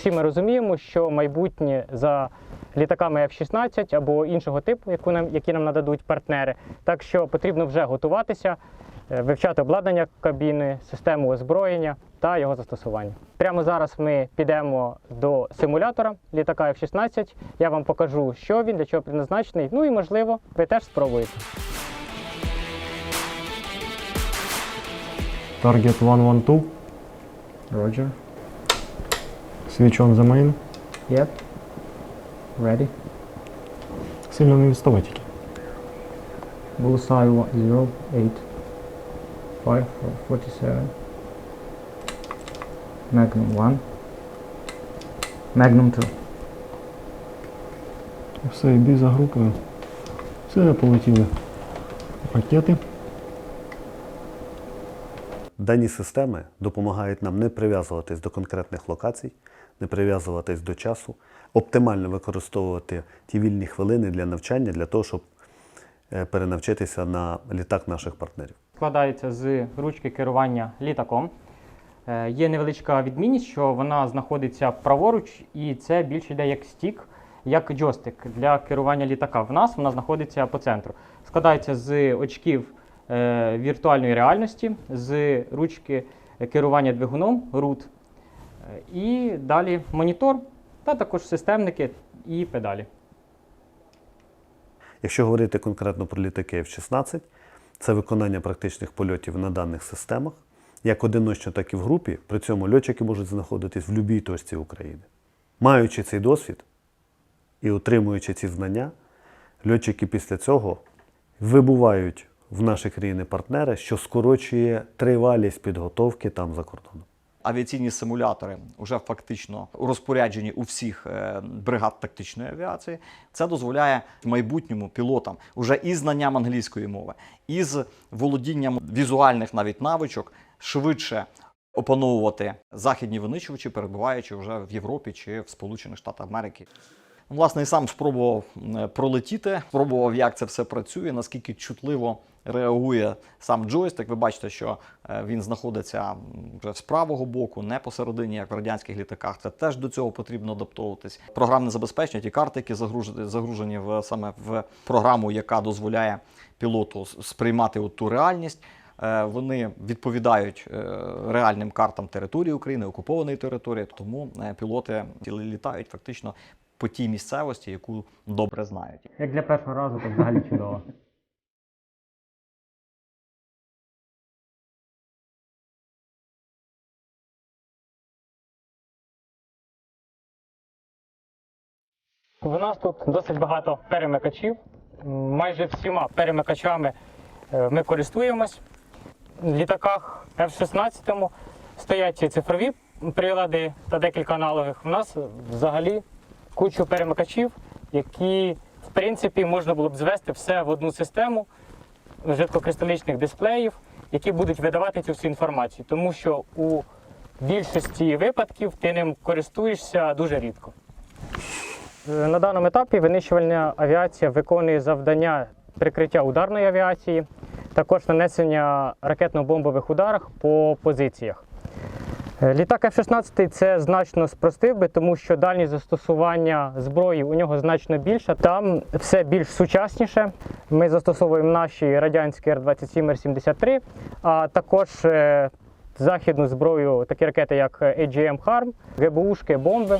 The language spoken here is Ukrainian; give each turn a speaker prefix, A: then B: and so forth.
A: всі ми розуміємо, що майбутнє за літаками F-16 або іншого типу, яку нам, які нам нададуть партнери. Так що потрібно вже готуватися, е, вивчати обладнання кабіни, систему озброєння та його застосування. Прямо зараз ми підемо до симулятора літака F-16. Я вам покажу, що він, для чого призначений. Ну і можливо, ви теж спробуєте.
B: Target 112.
C: Roger.
B: Switch on the main.
C: Yep. Ready.
B: Сильно не відставай тільки.
C: Bullseye one- zero eight five four- forty seven. Magnum one. Magnum two.
B: І все, іди за групою. Все, полетіли. Ракети.
D: Дані системи допомагають нам не прив'язуватись до конкретних локацій, не прив'язуватись до часу, оптимально використовувати ті вільні хвилини для навчання, для того, щоб е, перенавчитися на літак наших партнерів.
A: складається з ручки керування літаком. Е, Є невеличка відмінність, що вона знаходиться праворуч, і це більше йде як стік, як джойстик для керування літака. В нас вона знаходиться по центру. Складається з очків е, віртуальної реальності, з ручки керування двигуном е, і далі монітор, та також системники і педалі.
D: Якщо говорити конкретно про літаки F-16, це виконання практичних польотів на даних системах, як одиночно, так і в групі. При цьому льотчики можуть знаходитись в будь-якій точці України. Маючи цей досвід і отримуючи ці знання, льотчики після цього вибувають в наші країни-партнери, що скорочує тривалість підготовки там за кордоном.
E: Авіаційні симулятори вже фактично розпоряджені у всіх е, бригад тактичної авіації. Це дозволяє майбутньому пілотам уже із знанням англійської мови, із володінням візуальних навіть навичок швидше опановувати західні винищувачі, перебуваючи вже в Європі чи в Сполучених Штатах Америки. Власне, і сам спробував е, пролетіти, спробував, як це все працює, наскільки чутливо реагує сам джойстик. Ви бачите, що е, він знаходиться вже з правого боку, не посередині, як в радянських літаках. Це теж до цього потрібно адаптовуватись. Програмне забезпечення, ті карти, які загружені, в саме в програму, яка дозволяє пілоту сприймати ту реальність. Е, Вони відповідають реальним картам території України, окупованої території, тому пілоти літають фактично по тій місцевості, яку добре знають.
A: Як для першого разу, так взагалі чудово. У нас тут досить багато перемикачів. Майже всіма перемикачами е, ми користуємось. В літаках F-16 стоять цифрові прилади та декілька аналогових. У нас взагалі кучу перемикачів, які в принципі можна було б звести все в одну систему жидкокристалічних дисплеїв, які будуть видавати цю всю інформацію, тому що у більшості випадків ти ним користуєшся дуже рідко. Е, На даному етапі винищувальна авіація виконує завдання прикриття ударної авіації, також нанесення ракетно-бомбових ударів по позиціях. Е, Літак F-16 це значно спростив би, тому що дальність застосування зброї у нього значно більша. Там все більш сучасніше. Ми застосовуємо наші радянські Р-27, Р-73, а також е, західну зброю, такі ракети, як AGM HARM, ГБУшки, бомби.